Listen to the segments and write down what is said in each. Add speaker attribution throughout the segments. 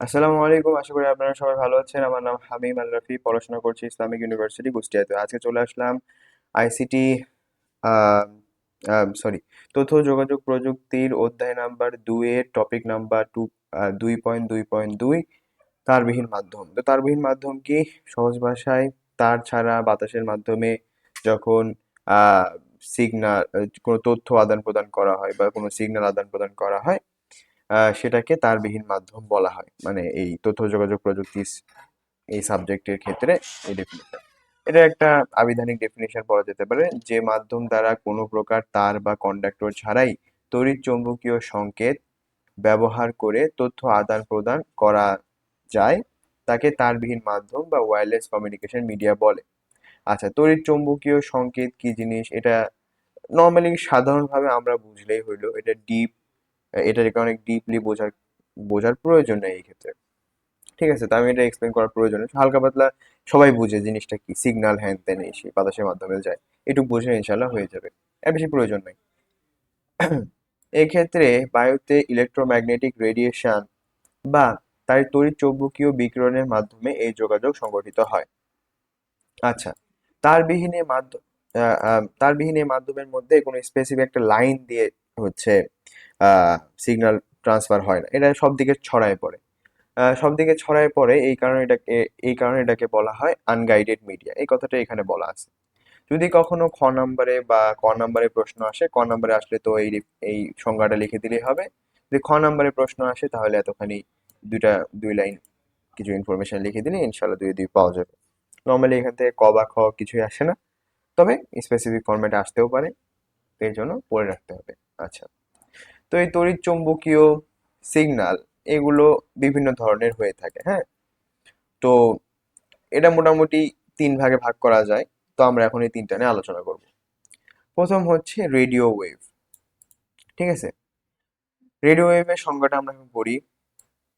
Speaker 1: আসসালামু আলাইকুম। আশা করি আপনারা সবাই ভালো আছেন। আমার নাম হামিম আল রাফি, পড়াশোনা করছি ইসলামিক ইউনিভার্সিটি কুষ্টিয়াতে। আজকে চলে আসলাম আইসিটি সরি তথ্য, যোগাযোগ প্রযুক্তির অধ্যায় নাম্বার দুইয়ের টপিক নাম্বার টু দুই পয়েন্ট দুই পয়েন্ট দুই, তারবিহীন মাধ্যম। তো তারবিহীন মাধ্যম কি? সহজ ভাষায়, তার ছাড়া বাতাসের মাধ্যমে যখন সিগনাল কোনো তথ্য আদান প্রদান করা হয় বা কোনো সিগনাল আদান প্রদান করা হয় সেটাকে তারবিহীন মাধ্যম বলা হয়। মানে এই তথ্য, যোগাযোগ প্রযুক্তি এই সাবজেক্টের ক্ষেত্রে এই ডেফিনেশন এটা একটা আবিধানিক ডেফিনেশন বলা যেতে পারে, যে মাধ্যম দ্বারা কোনো প্রকার তার বা কন্ডাক্টর ছাড়াই তড়িৎ চৌম্বকীয় সংকেত ব্যবহার করে তথ্য আদান প্রদান করা যায়, তাকে তারবিহীন মাধ্যম বা ওয়্যারলেস কমিউনিকেশন মিডিয়া বলে। আচ্ছা তড়িৎ চৌম্বকীয় সংকেত কি জিনিস? এটা নর্মালি সাধারণভাবে আমরা বুঝলেই হইল, এটা ডিপ এটাকে অনেক ডিপলি বোঝার বোঝার প্রয়োজন নেই এই ক্ষেত্রে। ঠিক আছে, তো আমি এটা এক্সপ্লেন করার প্রয়োজন হালকা পাতলা সবাই বুঝে জিনিসটা কি সিগন্যাল হ্যান ত্যান এই সেই বাতাসের মাধ্যমে যায়, এটুকু বুঝে ইনশাল্লাহ হয়ে যাবে। এর বেশি প্রয়োজন নেই। এক্ষেত্রে বায়ুতে ইলেকট্রোম্যাগনেটিক রেডিয়েশন বা তার তড়িৎ চৌম্বকীয় বিকিরণের মাধ্যমে এই যোগাযোগ সংগঠিত হয়। আচ্ছা তারবিহীন মাধ্যম তারবিহীন মাধ্যমের মধ্যে কোনো স্পেসিফিক একটা লাইন দিয়ে হচ্ছে সিগন্যাল ট্রান্সফার হয় না। এটা সব দিকে ছড়ায় পড়ে। সব দিকে ছড়ায় পড়ে এই কারণে এটাকে, এই কারণে এটাকে বলা হয় আনগাইডেড মিডিয়া এই কথাটা এখানে বলা আছে। যদি কখনো খ নাম্বারে বা ক নাম্বারে প্রশ্ন আসে, ক নাম্বারে আসলে তো এই এই সংজ্ঞাটা লিখে দিলেই হবে। যদি খ নাম্বারে প্রশ্ন আসে, তাহলে এতখানি দুইটা, দুই লাইন কিছু ইনফরমেশন লিখে দিলে ইনশাল্লাহ দুই দুই পাওয়া যাবে। নর্মালি এখান থেকে ক বা খ কিছুই আসে না। তবে স্পেসিফিক ফরম্যাটে আসতেও পারে। তো এই জন্য পড়ে রাখতে হবে। আচ্ছা। তো এই তড়িৎ চৌম্বকীয় সিগন্যাল এগুলো বিভিন্ন ধরনের হয়ে থাকে হ্যাঁ? তো এটা মোটামুটি তিন ভাগে ভাগ করা যায়, তো আমরা এখন এই তিনটা নিয়ে আলোচনা করব। প্রথম হচ্ছে রেডিও ওয়েভ, ঠিক আছে? রেডিও ওয়েভের সংজ্ঞাটা আমরা এখন পড়ি।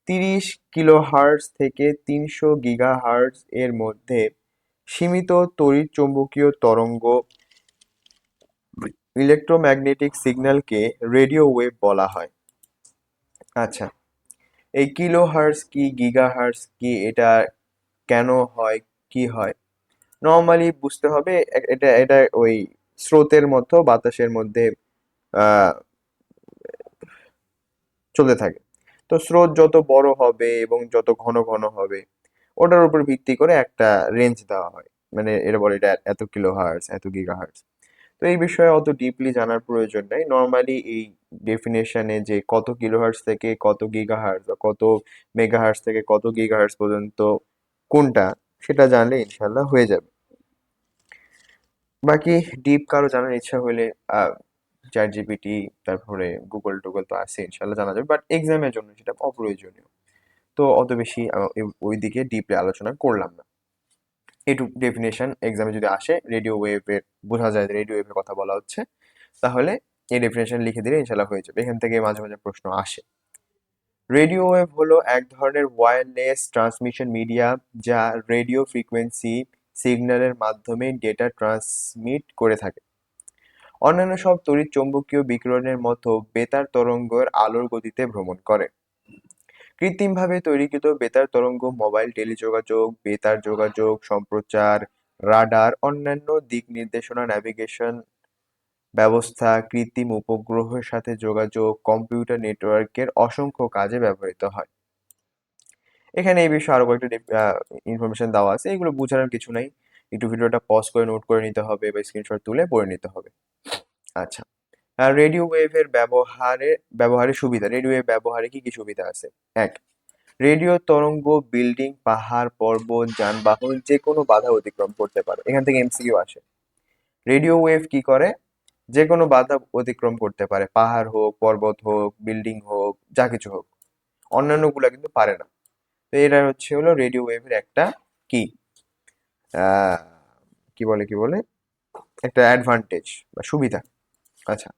Speaker 1: তিরিশ কিলো হার্টজ থেকে তিনশো গিগা হার্টজ এর মধ্যে সীমিত তড়িৎ চৌম্বকীয় তরঙ্গ ইলেকট্রোম্যাগনেটিক সিগন্যালকে রেডিও ওয়েভ বলা হয়। আচ্ছা এই কিলো হার্টজ কি গিগা হার্টজ কি, এটা কেন হয়, কি হয়? নর্মালি বুঝতে হবে, এটা এটা ওই স্রোতের মতো বাতাসের মধ্যে চলতে থাকে। তো স্রোত যত বড় হবে এবং যত ঘন ঘন হবে, ওটার উপর ভিত্তি করে একটা রেঞ্জ দেওয়া হয়। মানে এটা বলে এটা এত কিলো হার্টজ এত গিগা হার্টজ তো এই বিষয়ে অত ডিপলি জানার প্রয়োজন নেই। নর্মালি এই ডেফিনেশনে যে কত কিলোহার্টজ থেকে কত গিগাহার্টজ বা কত মেগাহার্টজ থেকে কত গিগাহার্টজ পর্যন্ত কোনটা, সেটা জানলে ইনশাল্লাহ হয়ে যাবে। বাকি ডিপ কারও জানার ইচ্ছা হলে চ্যাট জিপিটি তারপরে গুগল টুগল তো আছে ইনশাল্লাহ জানা যাবে বাট এক্সামের জন্য সেটা অপ্রয়োজনীয়। তো অত বেশি ওই দিকে ডিপলি আলোচনা করলাম না। এটুকু ডেফিনেশন এক্সামে যদি আসে রেডিও ওয়েভের বোঝা যায় রেডিও ওয়েভের কথা বলা হচ্ছে, তাহলে এই ডেফিনেশন লিখে দিলে ইনশাল্লাহ হয়ে যাবে। এখান থেকে মাঝে মাঝে প্রশ্ন আসে। রেডিও ওয়েভ হলো এক ধরনের ওয়্যারলেস ট্রান্সমিশন মিডিয়া যা রেডিও ফ্রিকোয়েন্সি সিগন্যালের মাধ্যমে ডেটা ট্রান্সমিট করে থাকে। অন্যান্য সব তড়িৎ চৌম্বকীয় বিকিরণের মতো বেতার তরঙ্গের আলোর গতিতে ভ্রমণ করে। কৃত্রিমভাবে তৈরিকৃত বেতার তরঙ্গ, মোবাইল টেলিযোগাযোগ, বেতার যোগাযোগ, সম্প্রচার, রাডার, অন্যান্য দিক নির্দেশনা ন্যাভিগেশন ব্যবস্থা, কৃত্রিম উপগ্রহের সাথে যোগাযোগ কম্পিউটার নেটওয়ার্কের অসংখ্য কাজে ব্যবহৃত হয়। এখানে এই বিষয়ে আরও কয়েকটা ইনফরমেশন দেওয়া আছে। এগুলো বোঝানোর কিছু নাই। একটু ভিডিওটা পজ করে নোট করে নিতে হবে বা স্ক্রিনশট তুলে পড়ে নিতে হবে। আচ্ছা। রেডিও ওয়েভের ব্যবহারে ব্যবহারের সুবিধা। রেডিও ওয়েভ ব্যবহারে কি কি সুবিধা আছে? এক রেডিও তরঙ্গ বিল্ডিং পাহাড়, পর্বত, যানবাহন যে কোনো বাধা অতিক্রম করতে পারে। এখান থেকে এমসিকিউ আসে। রেডিও ওয়েভ কি করে? যে কোনো বাধা অতিক্রম করতে পারে। পাহাড় হোক, পর্বত হোক বিল্ডিং হোক, যা কিছু হোক। অন্যান্যগুলো কিন্তু পারে না। তো এটা হচ্ছে হলো রেডিও ওয়েভের একটা কি? কি বলে কি বলে? একটা অ্যাডভান্টেজ বা সুবিধা। আচ্ছা।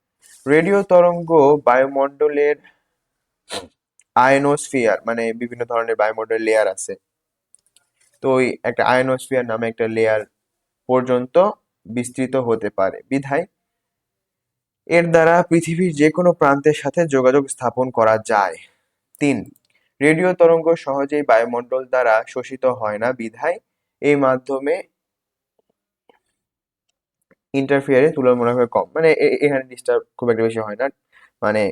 Speaker 1: রেডিও তরঙ্গ বায়ুমণ্ডলের আয়নোস্ফিয়ার মানে বিভিন্ন ধরনের বায়ুমণ্ডলের লেয়ার আছে। তো ওই একটা আয়নোস্ফিয়ার নামে একটা লেয়ার পর্যন্ত বিস্তৃত হতে পারে। বিধায় এর দ্বারা পৃথিবীর যে কোনো প্রান্তের সাথে যোগাযোগ স্থাপন করা যায়। তিন, রেডিও তরঙ্গ সহজেই বায়ুমণ্ডল দ্বারা শোষিত হয় না। বিধায় এই মাধ্যমে ইন্টারফিয়ারেন্স তুলনামূলকভাবে কম। মানে এখানে ডিস্টার্ব খুব একটা বেশি হয় না। মানে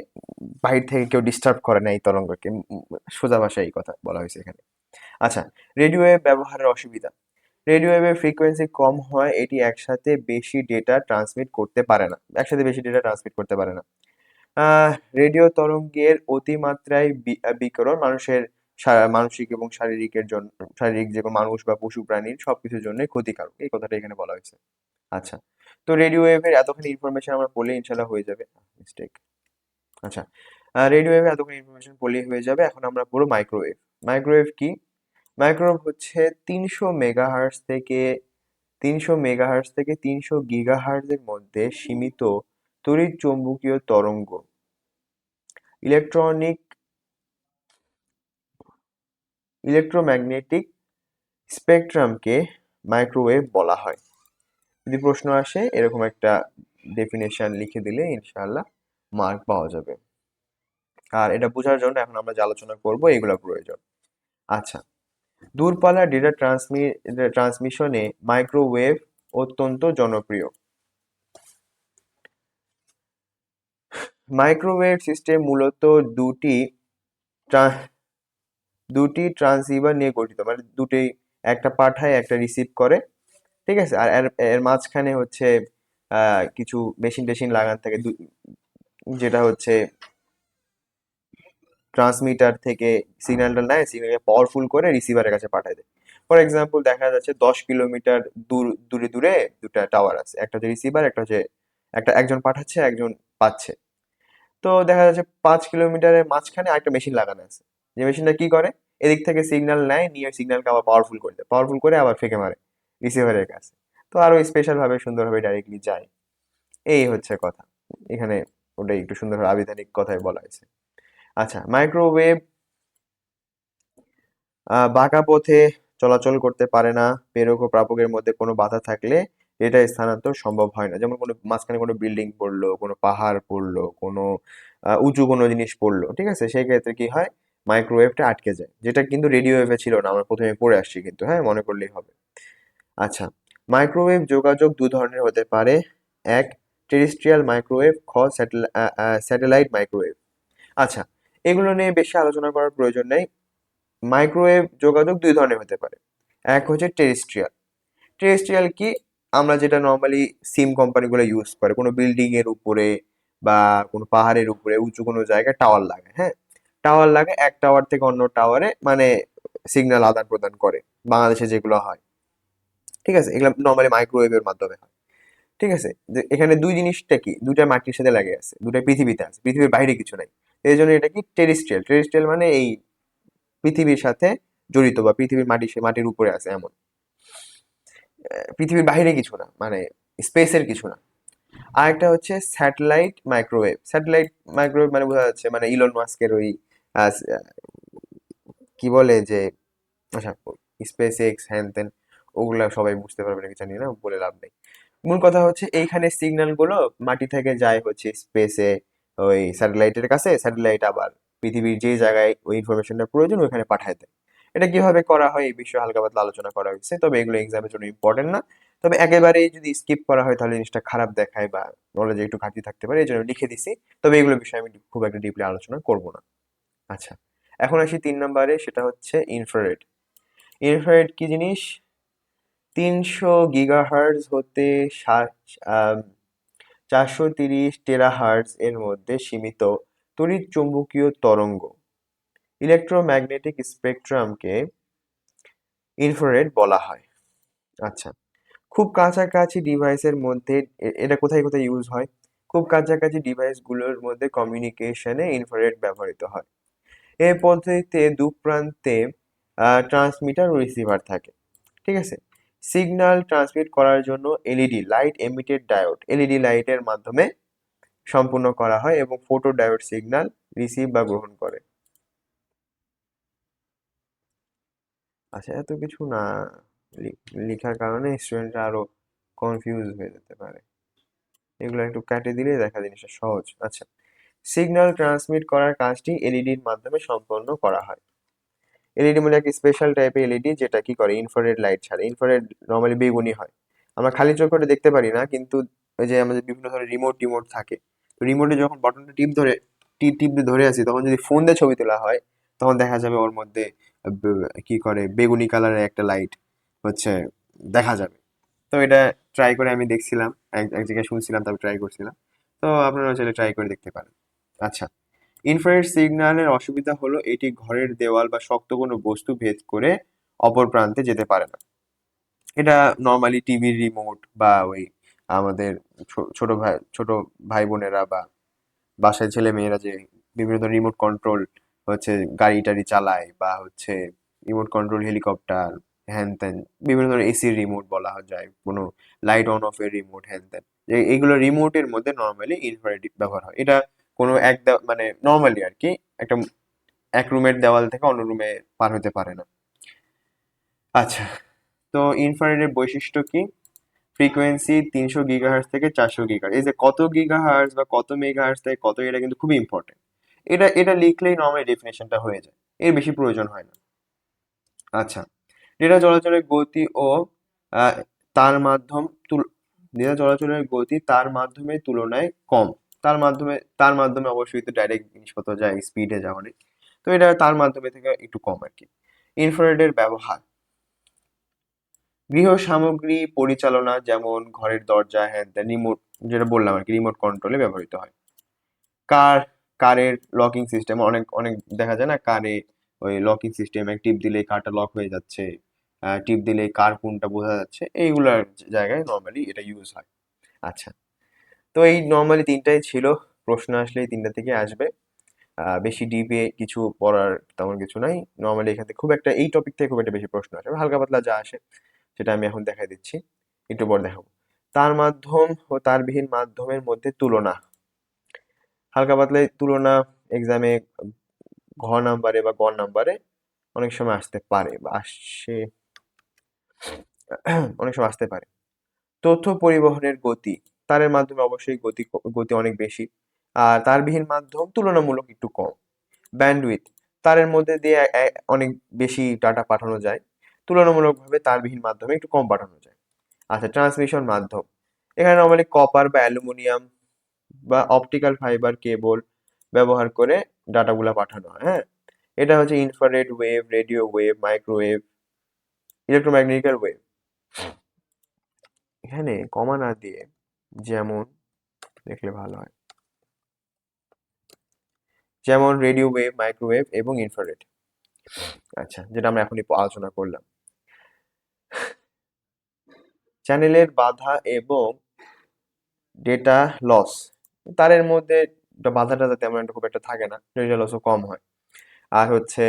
Speaker 1: বাহির থেকে কেউ ডিস্টার্ব করে না এই তরঙ্গকে। সোজা ভাষায় এই কথা বলা হয়েছে এখানে। আচ্ছা রেডিও ওয়েভ ব্যবহারের অসুবিধা। রেডিও ওয়েভের ফ্রিকোয়েন্সি কম হয়, এটি একসাথে বেশি ডেটা ট্রান্সমিট করতে পারে না। একসাথে বেশি ডেটা ট্রান্সমিট করতে পারে না। রেডিও তরঙ্গের অতিমাত্রায় বিকিরণ মানুষের মানসিক এবং শারীরিকের জন্য শারীরিক যে মানুষ বা পশু প্রাণীর সবকিছুর জন্য ক্ষতিকারক। এই কথাটা এখানে বলা হয়েছে। আচ্ছা তো রেডিও ওয়েভের এতখানি ইনফরমেশন আমরা পড়লে ইনশাল্লাহ হয়ে যাবে। মিস্টেক আচ্ছা। রেডিও ওয়েভে এতখানি ইনফরমেশন পড়লেই হয়ে যাবে। এখন আমরা পুরো মাইক্রোওয়েভ মাইক্রোওয়েভ কি? মাইক্রোওয়েভ হচ্ছে তিনশো মেগাহার্টজ থেকে তিনশো মেগাহার্টজ থেকে তিনশো গিগাহার্টজের মধ্যে সীমিত তড়িৎ চৌম্বকীয় তরঙ্গ। ইলেকট্রনিক ইলেকট্রোম্যাগনেটিক স্পেকট্রামকে মাইক্রোওয়েভ বলা হয়। যদি প্রশ্ন আসে, এরকম একটা ডেফিনেশন লিখে দিলে ইনশাআল্লাহ মার্ক পাওয়া যাবে। আর এটা বোঝার জন্য এখন আমরা যে আলোচনা করব, এগুলো প্রয়োজন। আচ্ছা দূরপাল্লার ডেটা ট্রান্সমি ট্রান্সমিশনে মাইক্রোওয়েভ অত্যন্ত জনপ্রিয়। মাইক্রোওয়েভ সিস্টেম মূলত দুটি দুটি ট্রান্সিভার নিয়ে গঠিত। মানে দুটি, একটা পাঠায়, একটা রিসিভ করে। ঠিক আছে? আর এর মাঝখানে হচ্ছে কিছু মেশিন টেশিন লাগানো থাকে। যেটা হচ্ছে ট্রান্সমিটার থেকে সিগন্যালটা নেয় সিগন্যালকে পাওয়ারফুল করে রিসিভারের কাছে পাঠায় দেয়। ফর এক্সাম্পল দেখা যাচ্ছে দশ কিলোমিটার দূর, দূরে দূরে দুটা টাওয়ার আছে। একটা হচ্ছে রিসিভার একটা হচ্ছে, একটা একজন পাঠাচ্ছে, একজন পাচ্ছে। তো দেখা যাচ্ছে পাঁচ কিলোমিটারের মাঝখানে একটা মেশিন লাগানো আছে। যে মেশিনটা কি করে? এদিক থেকে সিগন্যাল নেয়, নিয়ে সিগন্যালকে আবার পাওয়ারফুল করে দেয়। পাওয়ারফুল করে আবার ফেঁকে মারে। রিসিভারের কাছে। তো আরও স্পেশাল ভাবে সুন্দরভাবে ডাইরেক্টলি যায়। এই হচ্ছে কথা। এখানে ওটাই একটু সুন্দরভাবে আবিধানিক কথায় বলা হয়েছে। আচ্ছা মাইক্রোওয়েভ বাঁকা পথে চলাচল করতে পারে না, প্রেরক ও প্রাপকের মধ্যে কোনো বাধা থাকলে এটা স্থানান্তর সম্ভব হয় না। যেমন কোনো, মাঝখানে কোনো বিল্ডিং পড়ল, কোনো পাহাড় পড়ল, কোনো উঁচু কোনো জিনিস পড়ল, ঠিক আছে? সেই ক্ষেত্রে কি হয়? মাইক্রোওয়েভটা আটকে যায়। যেটা কিন্তু রেডিও ওয়েভে ছিল না। আমরা প্রথমে পড়ে আসছি কিন্তু হ্যাঁ? মনে করলেই হবে। আচ্ছা মাইক্রোওয়েভ যোগাযোগ দু ধরনের হতে পারে। এক টেরিস্ট্রিয়াল মাইক্রোওয়েভ খ স্যাটেলাইট মাইক্রোওয়েভ আচ্ছা এগুলো নিয়ে বেশি আলোচনা করার প্রয়োজন নেই। মাইক্রোওয়েভ যোগাযোগ দুই ধরনের হতে পারে। এক হচ্ছে টেরিস্ট্রিয়াল টেরিস্ট্রিয়াল কি? আমরা যেটা নর্মালি সিম কোম্পানিগুলো ইউজ করে, কোনো বিল্ডিং এর উপরে বা কোনো পাহাড়ের উপরে, উঁচু কোনো জায়গায় টাওয়ার লাগে হ্যাঁ? টাওয়ার লাগে এক টাওয়ার থেকে অন্য টাওয়ারে মানে সিগন্যাল আদান প্রদান করে, বাংলাদেশে যেগুলো হয়। ঠিক আছে? এগুলো নর্মালি মাইক্রোওয়েভের মাধ্যমে হয়। ঠিক আছে? এখানে দুই জিনিসটা কি? দুইটা মাটির সাথে লাগে আছে দুটা পৃথিবীতে আছে, পৃথিবীর বাইরে কিছু নাই। এই জন্য এটা কি? টেরিস্ট্রিয়াল টেরিস্ট্রিয়াল মানে এই পৃথিবীর সাথে জড়িত বা পৃথিবীর মাটি মাটির উপরে আছে এমন। পৃথিবীর বাইরে কিছু না মানে স্পেসের কিছু না। আর একটা হচ্ছে স্যাটেলাইট মাইক্রোওয়েভ। স্যাটেলাইট মাইক্রোওয়েভ মানে বোঝা যাচ্ছে মানে ইলন মাস্কের ওই কি বলে যে আচ্ছা স্পেস এক্স হ্যান ত্যান ওগুলা সবাই বুঝতে পারবে নাকি জানি না, বলে লাভ নেই। মূল কথা হচ্ছে এইখানে সিগন্যালগুলো মাটি থেকে যায় হচ্ছে স্পেসে ওই স্যাটেলাইটের কাছে স্যাটেলাইট আবার পৃথিবীর যে জায়গায় ওই ইনফরমেশনটা প্রয়োজন ওইখানে পাঠায় দেয়। এটা কীভাবে করা হয় এই বিষয়ে হালকা পাতলা আলোচনা করা হয়েছে, তবে এগুলো এক্সামের জন্য ইম্পর্টেন্ট না। তবে একেবারেই যদি স্কিপ করা হয় তাহলে জিনিসটা খারাপ দেখায় বা নলেজে একটু ঘাটতি থাকতে পারে এই জন্য লিখে দিছি। তবে এগুলো বিষয়ে আমি খুব একটা ডিপলি আলোচনা করব না। আচ্ছা এখন আসি তিন নম্বরে, সেটা হচ্ছে ইনফ্রারেড ইনফ্রারেড কি জিনিস? তিনশো গিগাহার্টজ হতে চারশো তিরিশ টেরাহার্টজ এর মধ্যে সীমিত তড়িৎ চৌম্বকীয় তরঙ্গ। ইলেকট্রোম্যাগনেটিক স্পেকট্রামকে ইনফ্রারেড বলা হয়। আচ্ছা খুব কাছাকাছি ডিভাইসের মধ্যে এটা কোথায় কোথায় ইউজ হয়? খুব কাছাকাছি ডিভাইসগুলোর মধ্যে কমিউনিকেশনে ইনফ্রারেড ব্যবহৃত হয়। এই পদ্ধতিতে দু প্রান্তে ট্রান্সমিটার ও রিসিভার থাকে। ঠিক আছে? সিগন্যাল ট্রান্সমিট করার জন্য LED light emitted diode LED লাইটের মাধ্যমে সম্পূর্ণ করা হয় এবং ফোটো ডায়োড সিগন্যাল রিসিভ বা গ্রহণ করে। আচ্ছা এত কিছু না লেখার কারণে স্টুডেন্টরা আরও কনফিউজ হয়ে যেতে পারে। এগুলো একটু কাটে দিলে দেখা জিনিসটা সহজ। আচ্ছা সিগন্যাল ট্রান্সমিট করার কাজটি এলইডির মাধ্যমে সম্পন্ন করা হয়। এলইডি মূলত একটা স্পেশাল টাইপের এলইডি যেটা কি করে? ইনফ্রারেড লাইট ছাড়ে। ইনফ্রারেড নর্মালি বেগুনি হয়। আমরা খালি চোখে ওটা দেখতে পারি না, কিন্তু ওই যে আমাদের বিভিন্ন ধরনের রিমোট টিমোট থাকে। তো রিমোটে যখন বাটনটা টিপ ধরে, টিপ টিপ ধরে আছি তখন যদি ফোন দিয়ে ছবি তোলা হয়, তখন দেখা যাবে ওর মধ্যে কি করে? বেগুনি কালারের একটা লাইট হচ্ছে, দেখা যাবে। তো এটা ট্রাই করে আমি দেখছিলাম। এক এক জায়গায় শুনছিলাম, তারপর ট্রাই করছিলাম। তো আপনারা চাইলে ট্রাই করে দেখতে পারেন। আচ্ছা। ইনফ্রারেড সিগন্যালের অসুবিধা হলো এটি ঘরের দেওয়াল বা শক্ত কোনো বস্তু ভেদ করে অপর প্রান্তে যেতে পারে না। এটা নর্মালি টিভির রিমোট বা ওই আমাদের ছোট ভাই ছোট ভাই বোনেরা বা বাসায় ছেলে মেয়েরা যে বিভিন্ন ধরনের রিমোট কন্ট্রোল হচ্ছে গাড়ি টাড়ি চালায় বা হচ্ছে রিমোট কন্ট্রোল হেলিকপ্টার হ্যান ত্যান বিভিন্ন ধরনের এসির রিমোট বলা যায়, কোনো লাইট অন অফ এর রিমোট হ্যান ত্যান এই- এইগুলো রিমোটের মধ্যে নর্মালি ইনফ্রারেড ব্যবহার হয়। এটা কোনো এক মানে নর্মালি আর কি, একটা এক রুমের দেওয়াল থেকে অন্য রুমে পার হতে পারে না। আচ্ছা তো ইনফ্রারেডের বৈশিষ্ট্য কি? ফ্রিকোয়েন্সি তিনশো গিগাহার্জ থেকে চারশো গিগাহার্জ এই যে কত গিগাহার্জ বা কত মেগাহার্জ থেকে কত, এটা কিন্তু খুবই ইম্পর্টেন্ট এটা এটা লিখলেই নর্মাল ডেফিনেশনটা হয়ে যায়। এর বেশি প্রয়োজন হয় না। আচ্ছা ডেটা চলাচলের গতি ও তার মাধ্যম ডেটা চলাচলের গতি তার মাধ্যমে তুলনায় কম। তার মাধ্যমে তার মাধ্যমে অবশ্যই তো ডাইরেক্ট জিনিসপত্র যায় স্পিডে যাওয়া নেই। তো এটা তার মাধ্যমে থেকে একটু কম আর কি ইনফ্রারেডের ব্যবহার। গৃহ সামগ্রী পরিচালনা যেমন ঘরের দরজা হ্যান ত্যান রিমোট যেটা বললাম আর কি রিমোট কন্ট্রোলে ব্যবহৃত হয়। কার কারের লকিং সিস্টেম অনেক অনেক দেখা যায় না কারে ওই লকিং সিস্টেম এক টিপ দিলে কারটা লক হয়ে যাচ্ছে টিপ দিলে কার কোনটা বোঝা যাচ্ছে, এইগুলার জায়গায় নর্মালি এটা ইউজ হয়। আচ্ছা। তো এই নর্মালি তিনটাই ছিল। প্রশ্ন আসলে এই তিনটা থেকে আসবে। বেশি ডিপে কিছু পড়ার তেমন কিছু নাই। নর্মালি এখান থেকে খুব একটা, এই টপিক থেকে খুব একটা বেশি প্রশ্ন আসে। হালকা পাতলা যা আসে, সেটা আমি এখন দেখাই দিচ্ছি। একটু পর দেখাবো। তার মাধ্যম ও তারবিহীন মাধ্যমের মধ্যে তুলনা। হালকা পাতলা তুলনা এক্সামে ঘ নাম্বারে বা গ নাম্বারে অনেক সময় আসতে পারে বা আসে, অনেক সময় আসতে পারে। তথ্য পরিবহনের গতি। তারের মাধ্যমে অবশ্যই গতি গতি অনেক বেশি। আর তারবিহীন মাধ্যম তুলনামূলক একটু কম। ব্যান্ডউইথ, তারের মধ্যে দিয়ে অনেক বেশি ডাটা পাঠানো যায়। তুলনামূলকভাবে তারবিহীন মাধ্যমে একটু কম পাঠানো যায়। আচ্ছা ট্রান্সমিশন মাধ্যম। এখানে নর্মালি কপার বা অ্যালুমিনিয়াম বা অপটিক্যাল ফাইবার কেবল ব্যবহার করে ডাটাগুলো পাঠানো হয় হ্যাঁ? এটা হচ্ছে infrared wave radio wave microwave electromagnetical wave এখানে কমা না দিয়ে যেমন, দেখলে ভালো হয়। যেমন রেডিও ওয়েভ মাইক্রোওয়েভ এবং ইনফ্রারেড আচ্ছা যেটা আমরা এখনই আলোচনা করলাম। চ্যানেলের বাধা এবং ডেটা লস তারের মধ্যে বাধা টাধা তেমন একটা খুব একটা থাকে না ডেটা লসও কম হয়। আর হচ্ছে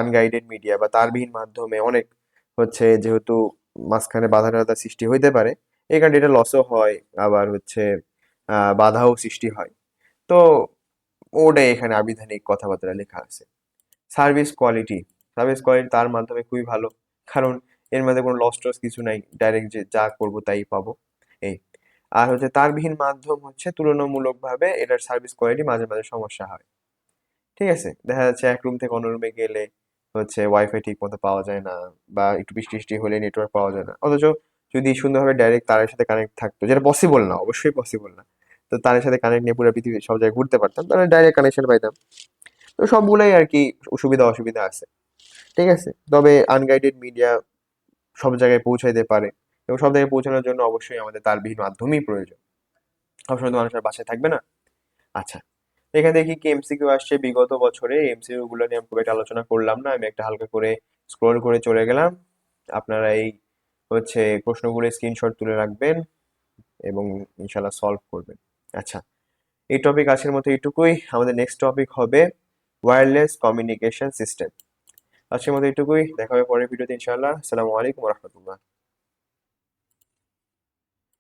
Speaker 1: আনগাইডেড মিডিয়া বা তারবিহীন মাধ্যমে অনেক হচ্ছে যেহেতু মাঝখানে বাধা সৃষ্টি হইতে পারে এই কারণে ডেটা লসও হয়, আবার হচ্ছে বাধাও সৃষ্টি হয়। তো ওটাই এখানে আবিধানিক কথাবার্তা লেখা আছে। সার্ভিস কোয়ালিটি সার্ভিস কোয়ালিটি তার মাধ্যমে খুবই ভালো। কারণ এর মধ্যে কোনো লস টস কিছু নাই ডাইরেক্ট যে যা করব তাই পাবো। এই, আর হচ্ছে তারবিহীন মাধ্যম হচ্ছে তুলনামূলকভাবে এটার সার্ভিস কোয়ালিটি মাঝে মাঝে সমস্যা হয়। ঠিক আছে? দেখা যাচ্ছে এক রুম থেকে অন্য রুমে গেলে হচ্ছে ওয়াইফাই ঠিক মতো পাওয়া যায় না, বা একটু বৃষ্টি টিষ্টি হলে নেটওয়ার্ক পাওয়া যায় না। অথচ যদি সুন্দরভাবে ডাইরেক্ট তারের সাথে কানেক্ট থাকতো, যেটা পসিবল না, অবশ্যই পসিবল না। তো তারের সাথে কানেক্ট নিয়ে পুরো পৃথিবীর সব জায়গায় ঘুরতে পারতাম, তাহলে ডাইরেক্ট কানেকশন পাইতাম। তো সবগুলোই আর কি সুবিধা অসুবিধা আছে। ঠিক আছে? তবে আনগাইডেড মিডিয়া সব জায়গায় পৌঁছাইতে পারে। এবং সব জায়গায় পৌঁছানোর জন্য অবশ্যই আমাদের তারবিহীন মাধ্যমই প্রয়োজন। সবসময় তো মানুষের বাসায় থাকবে না? আচ্ছা। এখানে দেখি কি এমসিকিউ আসছে? বিগত বছরে এমসিকিউ গুলো নিয়ে আমি খুব একটা আলোচনা করলাম না, আমি একটা হালকা করে স্ক্রল করে চলে গেলাম। আপনারা এই হচ্ছে প্রশ্নগুলো স্ক্রিনশট তুলে রাখবেন এবং ইনশাল্লাহ সলভ করবেন। আচ্ছা এই টপিক আজকের মতো এইটুকুই। আমাদের নেক্সট টপিক হবে ওয়্যারলেস কমিউনিকেশন সিস্টেম আজকের মতো এইটুকুই। দেখা হবে পরের ভিডিওতে ইনশাল্লাহ আসসালামু আলাইকুম রহমতুল্লাহ।